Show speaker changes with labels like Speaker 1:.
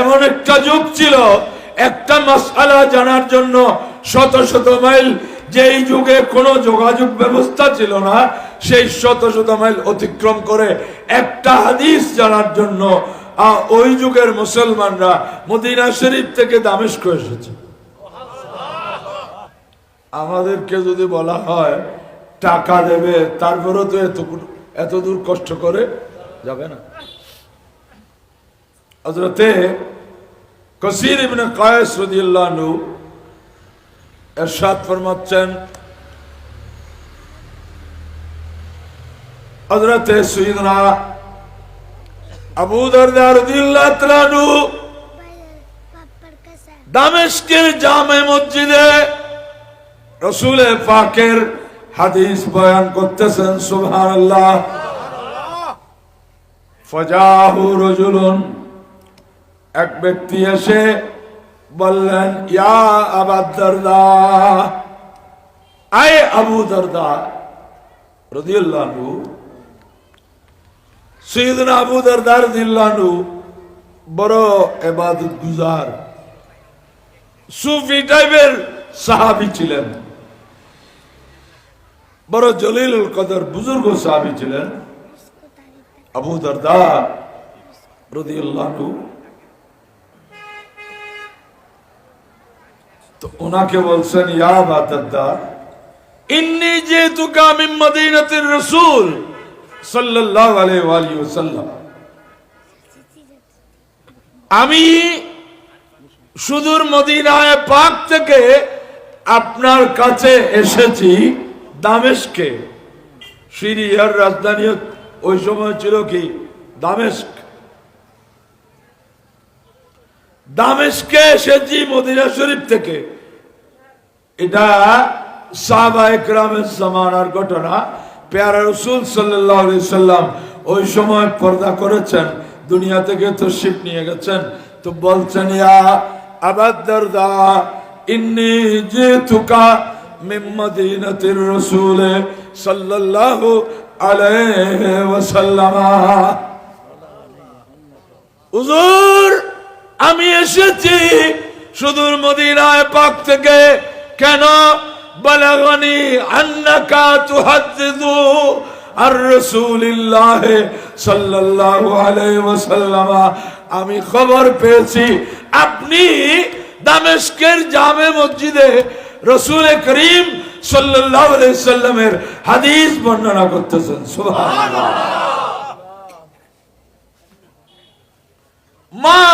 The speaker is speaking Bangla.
Speaker 1: এমন একটা যুগ ছিল, একটা মাসালা জানার জন্য শত শত মাইল, যেই যুগে কোনো যোগাযোগ ব্যবস্থা ছিল না, সেই শত শত মাইল অতিক্রম করে একটা হাদিস জানার জন্য ওই যুগের মুসলমানরা মদিনা শরীফ থেকে দামেস্ক এসেছে। আমাদেরকে যদি বলা হয়, টাকা দেবে, তারপরেও তো এত এত দূর কষ্ট করে যাবে না। হজরতে কসির ইবনে কায়েস রাদিয়াল্লাহু আনহু এরশাদ ফরমাচ্ছেন হজরতে সৈয়দনা আবু দারদা রাদিয়াল্লাহু তাআলা আনহু দামেস্কের জামে মসজিদে রসুলে পাকের হাদিস বয়ান করতেছেন, সুবহানাল্লাহ। ফজাহু রজুলুন এক ব্যক্তি এসে বললেন, ইয়া আবাদ দারদা। আয় আবু দারদা। রাদিয়াল্লাহু আনহু। সৈয়দনা আবু দারদা রাদিয়াল্লাহু আনহু বড় ইবাদত গুজার। সুফি টাইপের সাহাবি ছিলেন। বড় জলিলুল কদর বুজুর্গ সাহাবি ছিলেন। আবু দরদা রদিউল্লাহু তো ওনাকে বলছেন, ইয়া বাদার ইন্নি জিতুকা মিন মদিনাতির রাসূল সাল্লাল্লাহু আলাইহি ওয়া আলিহি ওয়াসাল্লাম। আমি সুদূর মদিনায় পাক থেকে আপনার কাছে এসেছি দামেশকে সিরিয়ার রাজধানী ওই সময় ছিল কি? দামেস্ক। দামেশকে এসেছি মদিনা শরীফ থেকে। এটা সাহবা একরামের জামানার ঘটনা। পেয়ারা রসুল সাল্লাম ওই সময় পর্দা করেছেন, দুনিয়া থেকে তো শিব নিয়ে গেছেন। তো বলছেন রাসূল সাল্লাল্লাহু ওয়াসাল্লাম। আমি এসেছি সুদূর মদিনায় পাক থেকে কেন? বলাগনি আন্নাকা তুহাদ্দিদু আর রাসূলিল্লাহ সাল্লাল্লাহু আলাইহি ওয়াসাল্লাম। আমি খবর পেয়েছি, আপনি দামেস্কের জামে মসজিদে রসুল করিম সাল্লাল্লাহু আলাইহি সাল্লামের হাদিস বর্ণনা করতেছেন। সুবহানাল্লাহ। মা